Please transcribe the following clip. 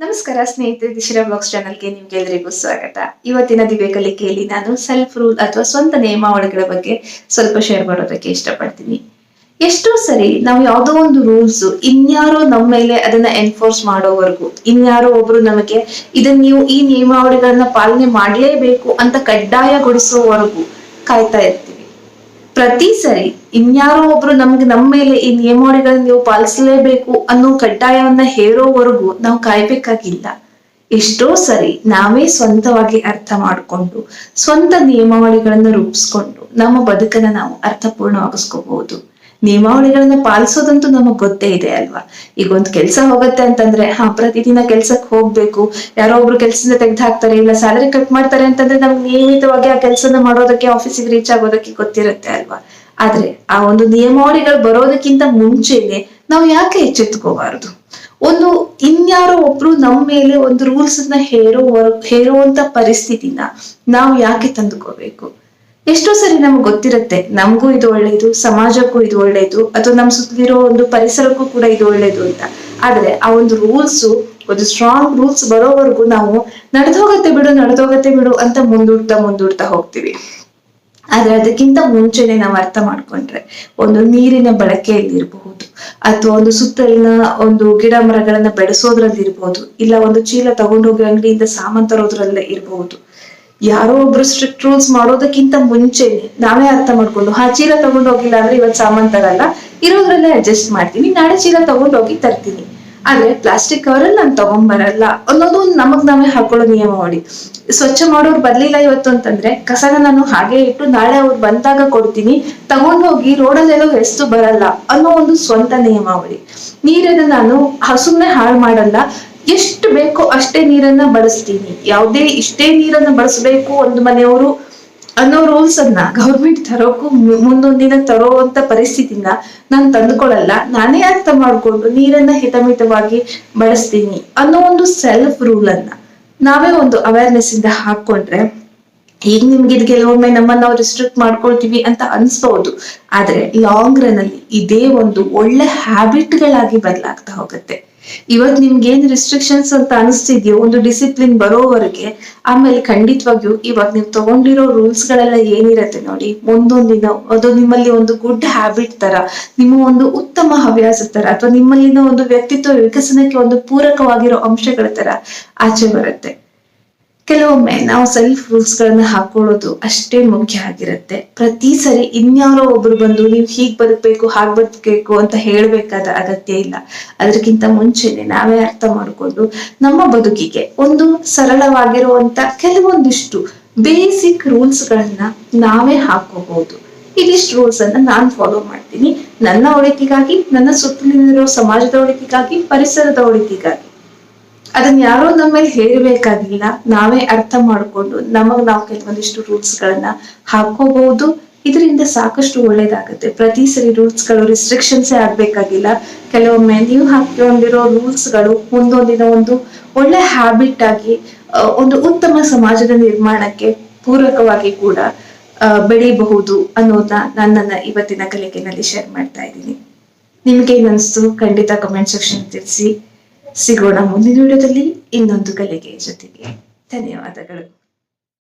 ನಮಸ್ಕಾರ ಸ್ನೇಹಿತರೆ, ದಿಶಿರಾ ಬ್ಲಾಗ್ಸ್ ಚಾನಲ್ಗೆ ನಿಮ್ಗೆಲ್ರಿಗೂ ಸ್ವಾಗತ. ಇವತ್ತಿನ ದಿವ್ಯ ಕಲಿಕೆಯಲ್ಲಿ ನಾನು ಸೆಲ್ಫ್ ರೂಲ್ ಅಥವಾ ಸ್ವಂತ ನಿಯಮಾವಳಿಗಳ ಬಗ್ಗೆ ಸ್ವಲ್ಪ ಶೇರ್ ಮಾಡೋದಕ್ಕೆ ಇಷ್ಟಪಡ್ತೀನಿ. ಎಷ್ಟೋ ಸರಿ ನಾವು ಯಾವುದೋ ಒಂದು ರೂಲ್ಸ್ ಇನ್ಯಾರೋ ನಮ್ಮ ಮೇಲೆ ಅದನ್ನ ಎನ್ಫೋರ್ಸ್ ಮಾಡೋವರೆಗೂ, ಇನ್ಯಾರೋ ಒಬ್ರು ನಮಗೆ ಇದನ್ನ ನೀವು ಈ ನಿಯಮಾವಳಿಗಳನ್ನ ಪಾಲನೆ ಮಾಡಲೇಬೇಕು ಅಂತ ಕಡ್ಡಾಯಗೊಳಿಸೋವರೆಗೂ ಕಾಯ್ತಾ ಇರ್ತೀವಿ. ಪ್ರತಿ ಸರಿ ಇನ್ಯಾರೋ ಒಬ್ರು ನಮ್ಗೆ ನಮ್ಮ ಮೇಲೆ ಈ ನಿಯಮಾವಳಿಗಳನ್ನ ನೀವು ಪಾಲಿಸಲೇಬೇಕು ಅನ್ನೋ ಕಡ್ಡಾಯವನ್ನ ಹೇರೋವರೆಗೂ ನಾವು ಕಾಯ್ಬೇಕಾಗಿಲ್ಲ. ಎಷ್ಟೋ ಸರಿ ನಾವೇ ಸ್ವಂತವಾಗಿ ಅರ್ಥ ಮಾಡಿಕೊಂಡು, ಸ್ವಂತ ನಿಯಮಾವಳಿಗಳನ್ನ ರೂಪಿಸ್ಕೊಂಡು ನಮ್ಮ ಬದುಕನ್ನ ನಾವು ಅರ್ಥಪೂರ್ಣವಾಗಿಸ್ಕೋಬಹುದು. ನಿಯಮಾವಳಿಗಳನ್ನ ಪಾಲಿಸೋದಂತೂ ನಮಗ್ ಗೊತ್ತೇ ಇದೆ ಅಲ್ವಾ? ಈಗ ಒಂದ್ ಕೆಲ್ಸ ಹೋಗತ್ತೆ ಅಂತಂದ್ರೆ, ಹಾ, ಪ್ರತಿದಿನ ಕೆಲ್ಸಕ್ ಹೋಗ್ಬೇಕು. ಯಾರೋ ಒಬ್ರು ಕೆಲ್ಸದಿಂದ ತೆಗ್ದು ಹಾಕ್ತಾರೆ, ಇಲ್ಲ ಸ್ಯಾಲರಿ ಕಟ್ ಮಾಡ್ತಾರೆ ಅಂತಂದ್ರೆ ನಮ್ಗೆ ನಿಯಮಿತವಾಗಿ ಆ ಕೆಲ್ಸನ ಮಾಡೋದಕ್ಕೆ ಆಫೀಸಿಗೆ ರೀಚ್ ಆಗೋದಕ್ಕೆ ಗೊತ್ತಿರುತ್ತೆ ಅಲ್ವಾ? ಆದ್ರೆ ಆ ಒಂದು ನಿಯಮಾವಳಿಗಳು ಬರೋದಕ್ಕಿಂತ ಮುಂಚೆನೆ ನಾವು ಯಾಕೆ ಎಚ್ಚೆತ್ಕೋಬಾರದು ಒಂದು ಇನ್ಯಾರೋ ಒಬ್ರು ನಮ್ಮ ಮೇಲೆ ಒಂದು ರೂಲ್ಸ್ನ ಹೇರೋ ಹೇರುವಂತ ಪರಿಸ್ಥಿತಿನ ನಾವು ಯಾಕೆ ತಂದುಕೋಬೇಕು? ಎಷ್ಟೋ ಸರಿ ನಮ್ಗೆ ಗೊತ್ತಿರುತ್ತೆ. ನಮಗೂ ಇದು ಒಳ್ಳೇದು, ಸಮಾಜಕ್ಕೂ ಇದು ಒಳ್ಳೇದು, ಅಥವಾ ನಮ್ ಸುತ್ತಲಿರೋ ಒಂದು ಪರಿಸರಕ್ಕೂ ಕೂಡ ಇದು ಒಳ್ಳೇದು ಅಂತ. ಆದ್ರೆ ಆ ಒಂದು ರೂಲ್ಸು ಒಂದು ಸ್ಟ್ರಾಂಗ್ ರೂಲ್ಸ್ ಬರೋವರೆಗೂ ನಾವು ನಡೆದೋಗತ್ತೆ ಬಿಡು ನಡೆದೋಗತ್ತೆ ಬಿಡು ಅಂತ ಮುಂದೂಡ್ತಾ ಮುಂದೂಡ್ತಾ ಹೋಗ್ತೀವಿ. ಆದ್ರೆ ಅದಕ್ಕಿಂತ ಮುಂಚೆನೆ ನಾವು ಅರ್ಥ ಮಾಡ್ಕೊಂಡ್ರೆ ಒಂದು ನೀರಿನ ಬಳಕೆಯಲ್ಲಿ ಇರಬಹುದು ಅಥವಾ ಒಂದು ಸುತ್ತಲಿನ ಒಂದು ಗಿಡ ಮರಗಳನ್ನ ಬೆಳೆಸೋದ್ರಲ್ಲಿ ಇರಬಹುದು ಇಲ್ಲ ಒಂದು ಚೀಲ ತಗೊಂಡೋಗಿ ಅಂಗಡಿಯಿಂದ ಸಾಮಾನ್ ತರೋದ್ರಲ್ಲೇ ಇರಬಹುದು. ಯಾರೋ ಒಬ್ರು ಸ್ಟ್ರಿಕ್ಟ್ ರೂಲ್ಸ್ ಮಾಡೋದಕ್ಕಿಂತ ಮುಂಚೆ ನಾವೇ ಅರ್ಥ ಮಾಡ್ಕೊಂಡು ಆ ಚೀಲ ತಗೊಂಡ್ ಹೋಗಿಲ್ಲ ಅಂದ್ರೆ ಇವತ್ ಸಾಮಾನ್ ತರಲ್ಲ, ಇರೋದ್ರಲ್ಲೇ ಅಡ್ಜಸ್ಟ್ ಮಾಡ್ತೀನಿ, ನಾಳೆ ಚೀಲ ತಗೊಂಡೋಗಿ ತರ್ತೀನಿ. ಆದ್ರೆ ಪ್ಲಾಸ್ಟಿಕ್ ಕವರ್ ನಾನು ತಗೊಂಡ್ಬರಲ್ಲ ಅನ್ನೋದು ನಮಗ್ ನಾವೇ ಹಾಕೊಳ್ಳೋ ಮಾಡಿ ಸ್ವಚ್ಛ ಮಾಡೋರು ಬರ್ಲಿಲ್ಲ ಇವತ್ತು ಅಂತಂದ್ರೆ ಕಸನ ನಾನು ಹಾಗೆ ಇಟ್ಟು ನಾಳೆ ಅವ್ರು ಬಂದಾಗ ಕೊಡ್ತೀನಿ, ತಗೊಂಡ್ ಹೋಗಿ ರೋಡಲ್ಲೆಲ್ಲೋ ಎಷ್ಟು ಬರಲ್ಲ ಅನ್ನೋ ಒಂದು ಸ್ವಂತ ನಿಯಮಾವಳಿ. ನೀರನ್ನ ನಾನು ಹಸುಮ್ನೆ ಹಾಳು ಮಾಡಲ್ಲ ಎಷ್ಟು ಬೇಕೋ ಅಷ್ಟೇ ನೀರನ್ನ ಬಳಸ್ತೀನಿ. ಯಾವುದೇ ಇಷ್ಟೇ ನೀರನ್ನ ಬಳಸಬೇಕು ಒಂದು ಮನೆಯವರು ಅನ್ನೋ ರೂಲ್ಸ್ ಅನ್ನ ಗೌರ್ಮೆಂಟ್ ತರೋಕು ಮುಂದೊಂದಿನ ದಿನ ತರೋವಂತ ಪರಿಸ್ಥಿತಿನ ನಾನು ತಂದುಕೊಳ್ಳಲ್ಲ ನಾನೇ ಅರ್ಥ ಮಾಡ್ಕೊಂಡು ನೀರನ್ನ ಹಿತಮಿತವಾಗಿ ಬಳಸ್ತೀನಿ ಅನ್ನೋ ಒಂದು ಸೆಲ್ಫ್ ರೂಲ್ ಅನ್ನ ನಾವೇ ಒಂದು ಅವೇರ್ನೆಸ್ ಇಂದ ಹಾಕೊಂಡ್ರೆ ಈಗ ನಿಮ್ಗೆ ಕೆಲವೊಮ್ಮೆ ನಮ್ಮನ್ನ ನಾವು ರಿಸ್ಟ್ರಿಕ್ಟ್ ಮಾಡ್ಕೊಳ್ತೀವಿ ಅಂತ ಅನ್ಸ್ಬಹುದು. ಆದ್ರೆ ಲಾಂಗ್ ರನ್ ಅಲ್ಲಿ ಇದೇ ಒಂದು ಒಳ್ಳೆ ಹ್ಯಾಬಿಟ್ ಗಳಾಗಿ ಬದಲಾಗ್ತಾ ಹೋಗುತ್ತೆ. ಇವತ್ ನಿಮ್ಗೆ ಏನ್ ರಿಸ್ಟ್ರಿಕ್ಷನ್ಸ್ ಅಂತ ಅನಿಸ್ತಿದ್ಯೋ, ಒಂದು ಡಿಸಿಪ್ಲಿನ್ ಬರೋವರೆಗೆ, ಆಮೇಲೆ ಖಂಡಿತವಾಗಿಯೂ ಇವಾಗ ನೀವು ತಗೊಂಡಿರೋ ರೂಲ್ಸ್ ಗಳೆಲ್ಲ ಏನಿರತ್ತೆ ನೋಡಿ ಮುಂದೊಂದಿನ ಅದು ನಿಮ್ಮಲ್ಲಿ ಒಂದು ಗುಡ್ ಹ್ಯಾಬಿಟ್ ತರ, ನಿಮ್ಮ ಒಂದು ಉತ್ತಮ ಹವ್ಯಾಸ ತರ, ಅಥವಾ ನಿಮ್ಮಲ್ಲಿನ ಒಂದು ವ್ಯಕ್ತಿತ್ವ ವಿಕಸನಕ್ಕೆ ಒಂದು ಪೂರಕವಾಗಿರೋ ಅಂಶಗಳ ತರ ಆಚೆ ಬರುತ್ತೆ. ಕೆಲವೊಮ್ಮೆ ನಾವು ಸೆಲ್ಫ್ ರೂಲ್ಸ್ ಗಳನ್ನ ಹಾಕೊಳ್ಳೋದು ಅಷ್ಟೇ ಮುಖ್ಯ ಆಗಿರುತ್ತೆ. ಪ್ರತಿ ಸರಿ ಇನ್ಯಾರೋ ಒಬ್ರು ಬಂದು ನೀವು ಹೀಗ್ ಬದುಕಬೇಕು ಹಾಗೆ ಬದುಕಬೇಕು ಅಂತ ಹೇಳಬೇಕಾದ ಅಗತ್ಯ ಇಲ್ಲ. ಅದಕ್ಕಿಂತ ಮುಂಚೆನೆ ನಾವೇ ಅರ್ಥ ಮಾಡಿಕೊಂಡು ನಮ್ಮ ಬದುಕಿಗೆ ಒಂದು ಸರಳವಾಗಿರುವಂತ ಕೆಲವೊಂದಿಷ್ಟು ಬೇಸಿಕ್ ರೂಲ್ಸ್ ಗಳನ್ನ ನಾವೇ ಹಾಕೋಬಹುದು. ಇದಿಷ್ಟು ರೂಲ್ಸ್ ಅನ್ನ ನಾನ್ ಫಾಲೋ ಮಾಡ್ತೀನಿ. ನನ್ನ ಒಳಿತಿಗಾಗಿ, ನನ್ನ ಸುತ್ತಲಿನಲ್ಲಿರೋ ಸಮಾಜದ ಒಳಿತಿಗಾಗಿ, ಪರಿಸರದ ಒಳಿತಿಗಾಗಿ. ಅದನ್ನ ಯಾರೋ ನಮ್ಮ ಮೇಲೆ ಹೇಳಬೇಕಾಗಿಲ್ಲ ನಾವೇ ಅರ್ಥ ಮಾಡ್ಕೊಂಡು ನಮಗ್ ನಾವು ಕೆಲವೊಂದಿಷ್ಟು ರೂಲ್ಸ್ ಗಳನ್ನ ಹಾಕೋಬಹುದು. ಇದರಿಂದ ಸಾಕಷ್ಟು ಒಳ್ಳೇದಾಗುತ್ತೆ. ಪ್ರತಿ ಸರಿ ರೂಲ್ಸ್ಗಳು ರಿಸ್ಟ್ರಿಕ್ಷನ್ಸ್ ಆಗ್ಬೇಕಾಗಿಲ್ಲ. ಕೆಲವೊಮ್ಮೆ ನೀವು ಹಾಕೊಂಡಿರೋ ರೂಲ್ಸ್ಗಳು ಮುಂದೊಂದಿನ ಒಂದು ಒಳ್ಳೆ ಹ್ಯಾಬಿಟ್ ಆಗಿ ಒಂದು ಉತ್ತಮ ಸಮಾಜದ ನಿರ್ಮಾಣಕ್ಕೆ ಪೂರಕವಾಗಿ ಕೂಡ ಬೆಳೆಯಬಹುದು ಅನ್ನೋದನ್ನ ನನ್ನನ್ನ ಇವತ್ತಿನ ಕಲಿಕೆನಲ್ಲಿ ಶೇರ್ ಮಾಡ್ತಾ ಇದ್ದೀನಿ. ನಿಮ್ಗೆ ಏನಿಸ್ತು ಖಂಡಿತ ಕಮೆಂಟ್ ಸೆಕ್ಷನ್ ತಿಳಿಸಿ. ಸಿಗೋಣ ಮುಂದಿನ ವಿಡಿಯೋದಲ್ಲಿ ಇನ್ನೊಂದು ಕಲೆಗೆ ಜೊತೆಗೆ. ಧನ್ಯವಾದಗಳು.